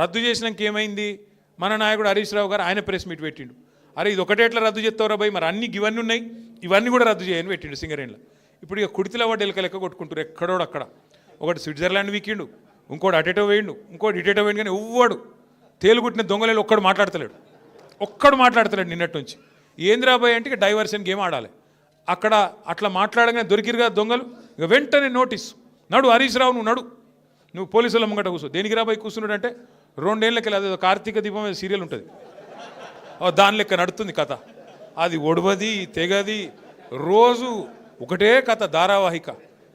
రద్దు చేసినాక ఏమైంది? మన నాయకుడు హరీష్ రావు గారు ఆయన ప్రెస్ మీట్ పెట్టిండు. అరే ఇది ఒకటే ఎట్లా రద్దు చేస్తావురా భయ్? మరి అన్ని ఇవన్నీ ఉన్నాయి. ఇవన్నీ కూడా రద్దు చేయని పెట్టిండు సింగరేణిలో. ఇప్పుడు ఇక కుడితిలో వాడు ఎలక లెక్క కొట్టుకుంటారు ఎక్కడోడు అక్కడ. ఒకటి స్విట్జర్లాండ్ వీకిండు ఇంకోటి అటేటో వేయండు ఇంకోటి ఇటేటో వేయండు కానీ ఎవ్వడు తేలుగుట్టిన దొంగలేలు ఒక్కడు మాట్లాడతలేడు. ఒక్కడు మాట్లాడతలేడు నిన్నటి నుంచి. ఏంద్రాబాయ్ అంటే ఇక డైవర్షన్ గేమ్ ఆడాలి. అక్కడ అట్లా మాట్లాడగానే దొరికిరుగా దొంగలు. ఇక వెంటనే నోటీస్. నడు హరీష్ రావు నువ్వు నడు. నువ్వు పోలీసుల ముంగట కూర్చో. దేనికి రాబోయి కూర్చున్నాడు అంటే రెండేళ్ళకి అదే కార్తీక దీపం అనే సీరియల్ ఉంటుంది. దాని లెక్క నడుతుంది కథ. అది ఒడవది తెగది రోజు ఒకటే కథ ధారావాహిక.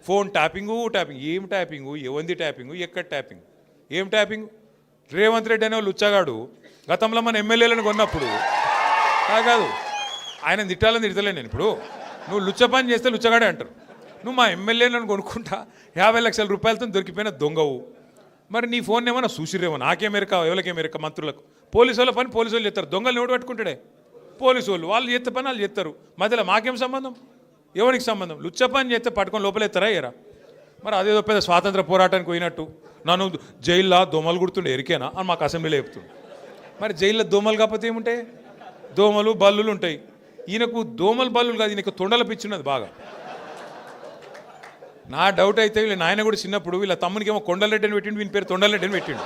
Phone tapping tapping. ఏం ట్యాపింగు? ఎవంది ట్యాపింగు? ఎక్కడ ట్యాపింగ్? ఏం ట్యాపింగ్? రేవంత్ రెడ్డి అనే వాళ్ళు ఉచ్చగాడు. గతంలో మన ఎమ్మెల్యేలను కొన్నప్పుడు కాదు ఆయన తిట్టాలని తిడతలేను నేను ఇప్పుడు. నువ్వు లుచ్చ పని చేస్తే లుచ్చగాడే అంటారు. నువ్వు మా ఎమ్మెల్యేలను కొనుక్కుంటా యాభై లక్షల రూపాయలతో దొరికిపోయిన దొంగవు. మరి నీ ఫోన్ ఏమన్నా చూసిరేమో నాకే మెరక ఎవరికే మంత్రులకు? పోలీసు వాళ్ళ పని పోలీసు వాళ్ళు చేస్తారు. దొంగలు ఎవడు పట్టుకుంటాడే? పోలీసు వాళ్ళు. వాళ్ళు చేస్తే పని వాళ్ళు చేస్తారు మధ్యలో మాకేం సంబంధం? ఎవరికి సంబంధం? లుచ్చ పని చేస్తే పట్టుకొని లోపలేస్తారా ఎరా మరి అదేదో పెద్ద స్వాతంత్ర పోరాటానికి పోయినట్టు. నన్ను జైల్లో దోమలు కుడుతుండే ఎరికేనా? అని మాకు అసెంబ్లీలో చెప్తుండే. మరి జైల్లో దోమలు కాకపోతే ఏముంటాయి? దోమలు బల్లులు ఉంటాయి. ఈయనకు దోమలు బల్లులు కాదు ఈయనకు తొండల పిచ్చున్నది బాగా. నా డౌట్ అయితే వీళ్ళ నాయన కూడా చిన్నప్పుడు వీళ్ళ తమ్మునికి ఏమో కొండలరెడ్డి అని పెట్టిండు వీని పేరు తొండలరెడ్డి అని పెట్టిండు.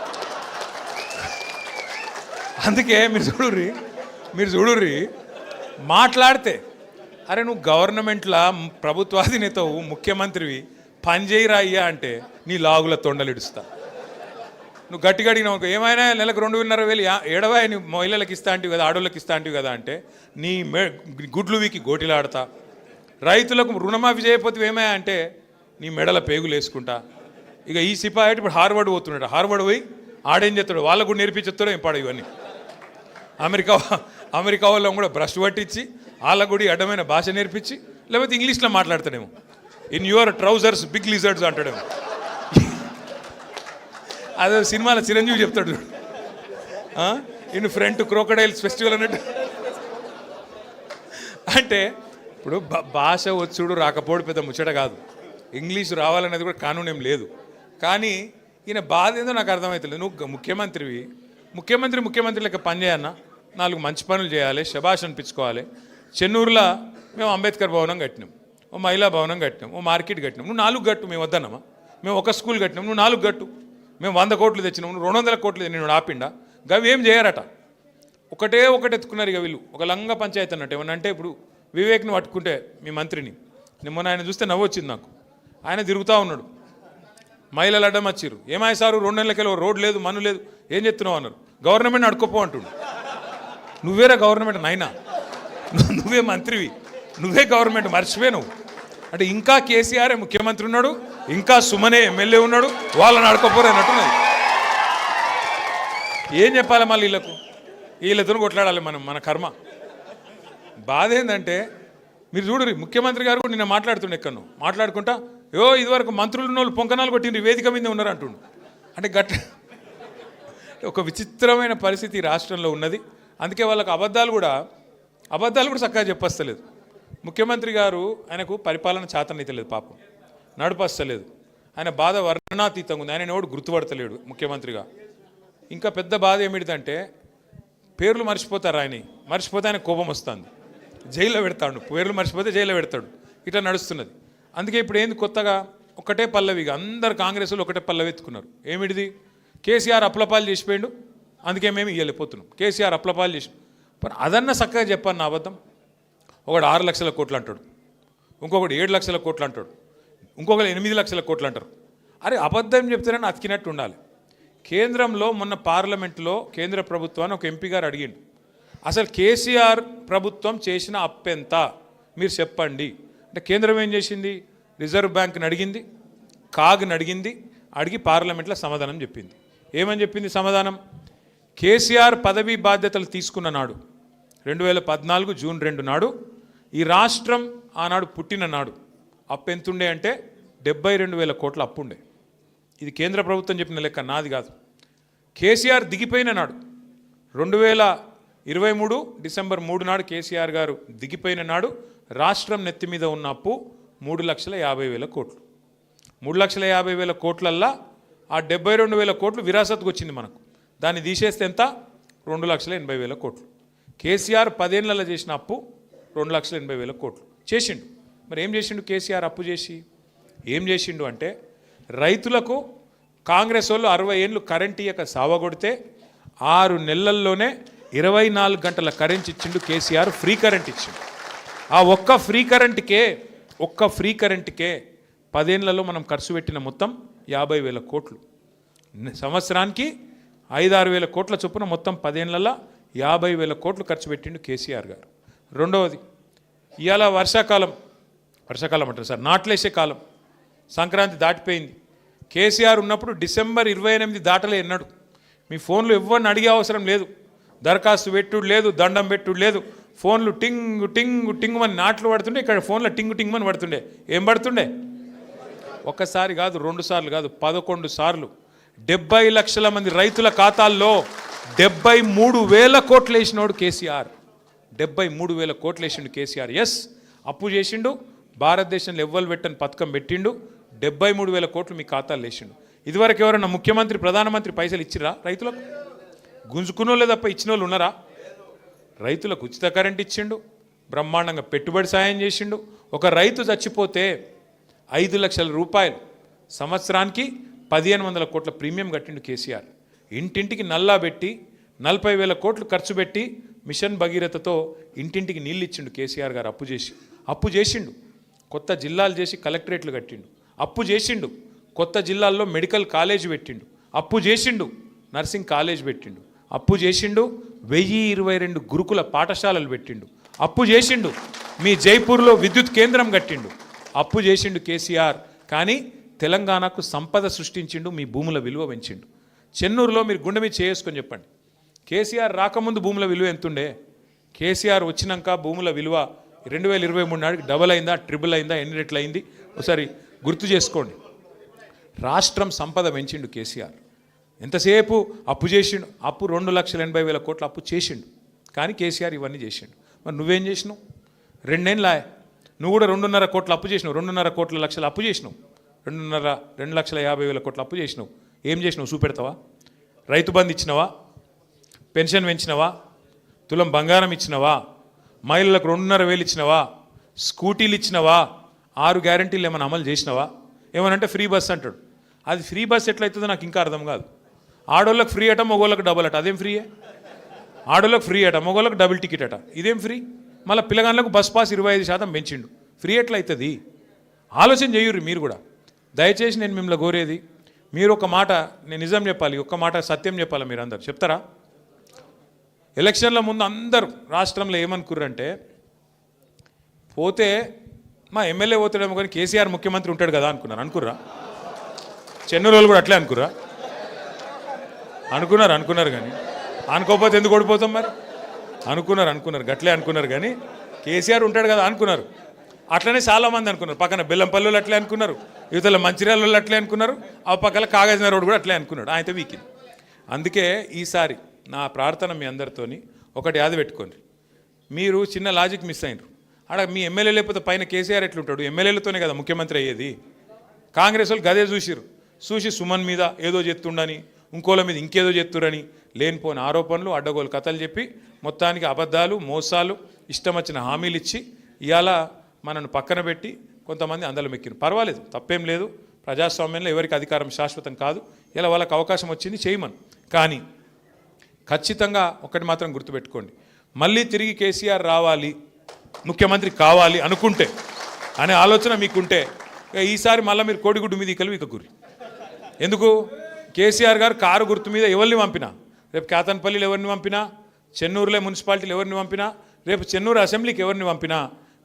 అందుకే మీరు చూడుర్రి మీరు చూడుర్రి మాట్లాడితే అరే నువ్వు గవర్నమెంట్లా ప్రభుత్వాధినేతవు ముఖ్యమంత్రివి పనిచేయరా అయ్యా అంటే నీ లాగుల తొండలిడుస్తా. నువ్వు గట్టిగా అడిగినావు ఏమైనా నెలకు రెండున్నర వేలు ఏడవా నీ మహిళలకు ఇస్తా అంటివి కదా ఆడోళ్ళకి ఇస్తా అంటివి కదా అంటే నీ గుడ్లు వీకి గోటిలాడతా. రైతులకు రుణమాఫీ చేయకపోతే ఏమయ్యా అంటే నీ మెడల పేగులు వేసుకుంటా ఇక ఈ సిపాయి ఇప్పుడు హార్వర్డ్ పోతున్నాడు. హార్వర్డ్ పోయి ఆడేం చేస్తాడు? వాళ్ళకు కూడా నేర్పించేస్తాడు ఏం పాడు ఇవన్నీ. అమెరికా అమెరికా వాళ్ళం కూడా బ్రష్ పట్టించి వాళ్ళకు కూడా అడ్డమైన భాష నేర్పించి లేకపోతే ఇంగ్లీష్లో మాట్లాడతాడేమో. In your trousers big lizards అంటాడేమో. అదే సినిమాలో చిరంజీవి చెప్తాడు ఇన్ ఫ్రంట్ క్రోకడైల్స్ ఫెస్టివల్ అన్నట్టు. అంటే ఇప్పుడు భా- భాష వచ్చుడు రాకపోడు పెద్ద ముచ్చట కాదు. ఇంగ్లీష్ రావాలనేది కూడా కానూన్ ఏం లేదు. కానీ ఈయన బాధ ఏందో నాకు అర్థమవుతలేదు నువ్వు ముఖ్యమంత్రివి. ముఖ్యమంత్రి ముఖ్యమంత్రి లెక్క పనిచేయన్న నాలుగు మంచి పనులు చేయాలి శబాష్ అనిపించుకోవాలి. చెన్నూరులో మేము అంబేద్కర్ భవనం కట్టినాం. ఓ మహిళా భవనం కట్టినాం. ఓ మార్కెట్ కట్టినాం. నువ్వు నాలుగు గట్టు మేము వద్దన్నమా? మేము ఒక స్కూల్ కట్టినాం. నువ్వు నాలుగు గట్టు మేము వంద కోట్లు తెచ్చినాం. నువ్వు రెండు వందల కోట్లు నేను ఆపిండా? గవి ఏం చేయరట? ఒకటే ఒకటి ఎత్తుకున్నారు ఇక వీళ్ళు. ఒక లంగ పంచాయతీ అన్నట్టు ఏమన్నా అంటే ఇప్పుడు వివేక్ని పట్టుకుంటే మీ మంత్రిని. మొన్న ఆయన చూస్తే నవ్వు వచ్చింది నాకు. ఆయన తిరుగుతూ ఉన్నాడు. మహిళలు అడ్డం వచ్చిర్రు. ఏమాయి సారు రెండు నెలలకెళ్ళి రోడ్ లేదు మను లేదు ఏం చెప్తున్నావు అన్నారు. గవర్నమెంట్ అడుకోపో అంటుడు. నువ్వేరా గవర్నమెంట్? నైనా నువ్వు- నువ్వే మంత్రివి. నువ్వే గవర్నమెంట్ మర్చిపోయి నువ్వు. అంటే ఇంకా కేసీఆర్ ముఖ్యమంత్రి ఉన్నాడు ఇంకా సుమనే ఎమ్మెల్యే ఉన్నాడు వాళ్ళని అడకపోరు అన్నట్టున్నది. ఏం చెప్పాలి మళ్ళీ వీళ్ళకు? వీళ్ళతో కొట్లాడాలి మనం మన కర్మ. బాధ ఏంటంటే మీరు చూడరు ముఖ్యమంత్రి గారు కూడా నిన్న మాట్లాడుతుండే ఎక్కడను. మాట్లాడుకుంటా యో ఇదివరకు మంత్రులు ఉన్నోళ్ళు పొంకనాలు కొట్టిండ్రు వేదిక మీద ఉన్నారు అంటుండు. అంటే గట్ట ఒక విచిత్రమైన పరిస్థితి రాష్ట్రంలో ఉన్నది. అందుకే వాళ్ళకి అబద్ధాలు కూడా అబద్ధాలు కూడా చక్కగా చెప్పస్తలేదు. ముఖ్యమంత్రి గారు ఆయనకు పరిపాలన చేతనైతలేదు పాపం. నడుపస్తలేదు ఆయన బాధ వర్ణనాతీతంగా ఉంది. ఆయన ఎవడు గుర్తుపడతలేడు ముఖ్యమంత్రిగా. ఇంకా పెద్ద బాధ ఏమిటిదంటే పేర్లు మర్చిపోతారు ఆయన మర్చిపోతే ఆయన కోపం వస్తుంది. జైల్లో పెడతాడు. పేర్లు మర్చిపోతే జైల్లో పెడతాడు. ఇట్లా నడుస్తున్నది. అందుకే ఇప్పుడు ఏంది కొత్తగా? ఒకటే పల్లవిగా అందరు కాంగ్రెస్లో ఒకటే పల్లవి ఎత్తుకున్నారు. ఏమిటిది? కేసీఆర్ అప్లపాలు చేసిపోయిండు. అందుకే మేము ఇవ్వలేకపోతున్నాం కేసీఆర్ అప్లపాలు చేసి అదన్న చక్కగా చెప్పాను నా అబద్ధం. ఒకడు ఆరు లక్షల కోట్లు అంటాడు. ఇంకొకటి ఏడు లక్షల కోట్లు అంటాడు. ఇంకొకరు ఎనిమిది లక్షల కోట్లు అంటారు. అరే అబద్ధం చెప్తేనే అతికినట్టు ఉండాలి. కేంద్రంలో మొన్న పార్లమెంట్లో కేంద్ర ప్రభుత్వాన్ని ఒక ఎంపీ గారు అడిగిండు. అసలు కేసీఆర్ ప్రభుత్వం చేసిన అప్పెంత? మీరు చెప్పండి. అంటే కేంద్రం ఏం చేసింది? రిజర్వ్ బ్యాంక్ని అడిగింది కాగ్ని అడిగింది అడిగి పార్లమెంట్లో సమాధానం చెప్పింది. ఏమని చెప్పింది సమాధానం? కేసీఆర్ పదవీ బాధ్యతలు తీసుకున్న నాడు రెండు వేల పద్నాలుగు జూన్ రెండు నాడు ఈ రాష్ట్రం ఆనాడు పుట్టిన నాడు అప్పు ఎంతుండే అంటే డెబ్బై రెండు వేల కోట్ల అప్పు ఉండే ఇది కేంద్ర ప్రభుత్వం చెప్పిన లెక్క నాది కాదు. కేసీఆర్ దిగిపోయిన నాడు రెండు వేల ఇరవై మూడు డిసెంబర్ మూడు నాడు కేసీఆర్ గారు దిగిపోయిన నాడు రాష్ట్రం నెత్తి మీద ఉన్న అప్పు మూడు లక్షల యాభై వేల కోట్లు. మూడు లక్షల యాభై వేల కోట్లల్లా ఆ డెబ్బై రెండు వేల కోట్లు విరాసత్కు వచ్చింది మనకు. దాన్ని తీసేస్తే ఎంత? రెండు లక్షల ఎనభై వేల కోట్లు. కేసీఆర్ పదేళ్ళలో చేసిన అప్పు రెండు లక్షల ఎనభై వేల కోట్లు. చేసిండు. మరి ఏం చేసిండు కేసీఆర్ అప్పు చేసి? ఏం చేసిండు అంటే రైతులకు కాంగ్రెస్ వాళ్ళు అరవై ఏళ్ళు కరెంట్ ఇయ్యక సావగొడితే ఆరు నెలల్లోనే ఇరవై నాలుగు గంటల కరెంట్ ఇచ్చిండు కేసీఆర్ ఫ్రీ కరెంట్ ఇచ్చిండు. ఆ ఒక్క ఫ్రీ కరెంట్కే ఒక్క ఫ్రీ కరెంట్కే పదేళ్ళలో మనం ఖర్చు పెట్టిన మొత్తం యాభై వేల కోట్లు. సంవత్సరానికి ఐదారు వేల కోట్ల చొప్పున మొత్తం పదేళ్ళలో యాభై వేల కోట్లు ఖర్చు పెట్టిండు కేసీఆర్ గారు. రెండవది ఇవాళ వర్షాకాలం వర్షాకాలం అంటారు సార్ నాట్లేసే కాలం. సంక్రాంతి దాటిపోయింది. కేసీఆర్ ఉన్నప్పుడు డిసెంబర్ ఇరవై ఎనిమిది దాటలే ఎన్నడు. మీ ఫోన్లు ఎవరిని అడిగే అవసరం లేదు. దరఖాస్తు పెట్టుడు లేదు దండం పెట్టుడు లేదు. ఫోన్లు టింగ్ టింగ్ టింగ్ అని నాట్లు పడుతుండే ఇక్కడ ఫోన్లో టింగ్ టింగ్ అని పడుతుండే. ఏం పడుతుండే? ఒక్కసారి కాదు రెండు సార్లు కాదు పదకొండు సార్లు. డెబ్బై లక్షల మంది రైతుల ఖాతాల్లో డెబ్బై మూడు వేల కోట్లు వేసినోడు కేసీఆర్. డెబ్బై మూడు వేల కోట్లు వేసిండు కేసీఆర్. ఎస్ అప్పు చేసిండు భారతదేశంలో ఎవ్వరు పెట్టని పథకం పెట్టిండు డెబ్బై మూడు వేల కోట్లు మీ ఖాతాలు వేసిండు. ఇదివరకు ఎవరైనా ముఖ్యమంత్రి ప్రధానమంత్రి పైసలు ఇచ్చిరా రైతులకు? గుంజుకున్నోళ్ళే తప్ప ఇచ్చిన వాళ్ళు ఉన్నారా? రైతులకు ఉచిత కరెంట్ ఇచ్చిండు బ్రహ్మాండంగా పెట్టుబడి సాయం చేసిండు. ఒక రైతు చచ్చిపోతే ఐదు లక్షల రూపాయలు సంవత్సరానికి పదిహేను వందల కోట్ల ప్రీమియం కట్టిండు కేసీఆర్. ఇంటింటికి నల్లా పెట్టి నలభై వేల కోట్లు ఖర్చు పెట్టి మిషన్ భగీరథతో ఇంటింటికి నీళ్ళు ఇచ్చిండు కేసీఆర్ గారు అప్పు చేసి. అప్పు చేసిండు కొత్త జిల్లాలు చేసి కలెక్టరేట్లు కట్టిండు. అప్పు చేసిండు కొత్త జిల్లాల్లో మెడికల్ కాలేజ్ పెట్టిండు. అప్పు చేసిండు నర్సింగ్ కాలేజ్ పెట్టిండు. అప్పు చేసిండు వెయ్యి ఇరవై రెండు గురుకుల పాఠశాలలు పెట్టిండు. అప్పు చేసిండు మీ జైపూర్లో విద్యుత్ కేంద్రం కట్టిండు. అప్పు చేసిండు కేసీఆర్ కానీ తెలంగాణకు సంపద సృష్టించిండు మీ భూముల విలువ పెంచిండు. చెన్నూరులో మీరు గుండె మీద చేసుకొని చెప్పండి. కేసీఆర్ రాకముందు భూముల విలువ ఎంతుండే? కేసీఆర్ వచ్చినాక భూముల విలువ రెండు వేల ఇరవై మూడు నాటికి డబల్ అయిందా ట్రిపుల్ అయిందా ఎన్ని రెట్లు అయింది? ఒకసారి గుర్తు చేసుకోండి. రాష్ట్రం సంపద పెంచిండు కేసీఆర్. ఎంతసేపు అప్పు చేసిండు? అప్పు రెండు లక్షల ఎనభై వేల కోట్ల అప్పు చేసిండు. కానీ కేసీఆర్ ఇవన్నీ చేసిండు. మరి నువ్వేం చేసినావు? రెండేళ్ళ నువ్వు కూడా రెండున్నర కోట్ల అప్పు చేసినావు. రెండున్నర కోట్ల లక్షల అప్పు చేసినావు. రెండున్నర రెండు లక్షల యాభై వేల కోట్ల అప్పు చేసినావు. ఏం చేసినావు? చూపెడతావా? రైతు బంధు ఇచ్చినావా? పెన్షన్ పెంచినవా? తులం బంగారం ఇచ్చినవా? మహిళలకు రెండున్నర వేలు ఇచ్చినవా? స్కూటీలు ఇచ్చినవా? ఆరు గ్యారంటీలు ఏమైనా అమలు చేసినవా? ఏమనంటే ఫ్రీ బస్ అంటాడు. అది ఫ్రీ బస్ ఎట్లయితుందో నాకు ఇంకా అర్థం కాదు. ఆడోళ్ళకి ఫ్రీ అట మగోళ్ళకి డబుల్ అట అదేం ఫ్రీయే ఆడోళ్ళకి ఫ్రీ అట మగోళ్ళకి డబుల్ టికెట్ అట ఇదేం ఫ్రీ మళ్ళీ పిల్లగాళ్ళకు బస్ పాస్ ఇరవై ఐదు శాతం పెంచిండు. ఫ్రీ ఎట్లయితుంది? ఆలోచన చేయుర్రు మీరు కూడా. దయచేసి నేను మిమ్మల్ని కోరేది మీరు ఒక మాట నేను నిజం చెప్పాలి ఒక్క మాట సత్యం చెప్పాలి మీరు అందరు చెప్తారా? ఎలక్షన్ల ముందు అందరూ రాష్ట్రంలో ఏమనుకుర్రంటే పోతే మా ఎమ్మెల్యే పోతాడేమో కానీ కేసీఆర్ ముఖ్యమంత్రి ఉంటాడు కదా అనుకున్నారు. అనుకుర్రా? చెన్నూరు వాళ్ళు కూడా అట్లే అనుకుర్రా? అనుకున్నారు అనుకున్నారు కానీ. అనుకోకపోతే ఎందుకు ఓడిపోతాం మరి? అనుకున్నారు అనుకున్నారు. గట్లే అనుకున్నారు కానీ కేసీఆర్ ఉంటాడు కదా అనుకున్నారు. అట్లనే చాలామంది అనుకున్నారు. పక్కన బెల్లంపల్లి అట్లే అనుకున్నారు. యువతల మంచిర్యాల అట్లే అనుకున్నారు. ఆ పక్కన కాగజ్ రోడ్ కూడా అట్లే అనుకున్నాడు. ఆయనతో వీకింది. అందుకే ఈసారి నా ప్రార్థన మీ అందరితోని ఒకటి యాది పెట్టుకోండి. మీరు చిన్న లాజిక్ మిస్ అయినరు. ఆడ మీ ఎమ్మెల్యే లేకపోతే పైన కేసీఆర్ ఎట్లుంటాడు? ఎమ్మెల్యేలతోనే కదా ముఖ్యమంత్రి అయ్యేది. కాంగ్రెస్ వాళ్ళు గదే చూసిరు చూసి సుమన్ మీద ఏదో చెప్తుండని ఇంకోళ్ళ మీద ఇంకేదో చెప్తురని లేనిపోని ఆరోపణలు అడ్డగోలు కథలు చెప్పి మొత్తానికి అబద్ధాలు మోసాలు ఇష్టం వచ్చిన హామీలు ఇచ్చి ఇవాళ మనను పక్కన పెట్టి కొంతమంది అందలం ఎక్కిరు పర్వాలేదు తప్పేం లేదు. ప్రజాస్వామ్యంలో ఎవరికి అధికారం శాశ్వతం కాదు. ఇలా వాళ్ళకి అవకాశం వచ్చింది చేయమను. కానీ ఖచ్చితంగా ఒకటి మాత్రం గుర్తుపెట్టుకోండి. మళ్ళీ తిరిగి కేసీఆర్ రావాలి ముఖ్యమంత్రి కావాలి అనుకుంటే అనే ఆలోచన మీకుంటే ఇక ఈసారి మళ్ళీ మీరు కోడిగుడ్డు మీద ఇకలు ఇక గురి ఎందుకు? కేసీఆర్ గారు కారు గుర్తు మీద ఎవరిని పంపినా? రేపు కేతన్పల్లిలో ఎవరిని పంపినా? చెన్నూరులో మున్సిపాలిటీలు ఎవరిని పంపినా? రేపు చెన్నూరు అసెంబ్లీకి ఎవరిని పంపినా?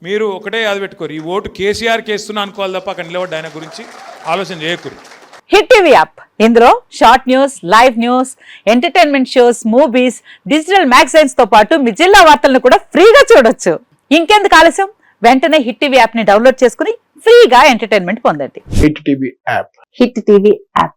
మీరు ఒకటే అది పెట్టుకోరు. ఈ ఓటు కేసీఆర్కి వేస్తున్నా అనుకోవాలి తప్ప అక్కడ నిలబడ్డ ఆయన గురించి ఆలోచన చేయకూరు హిట్ టీవీ యాప్. ఇందులో short news live news entertainment shows movies digital మ్యాగజైన్స్తో పాటు మీ జిల్లా వార్తలను కూడా ఫ్రీగా చూడొచ్చు. ఇంకెందుకు ఆలస్యం? వెంటనే హిట్ టీవీ యాప్ని డౌన్లోడ్ చేసుకుని ఫ్రీగా ఎంటర్టైన్మెంట్ పొందండి. Hit TV app. Hit TV app.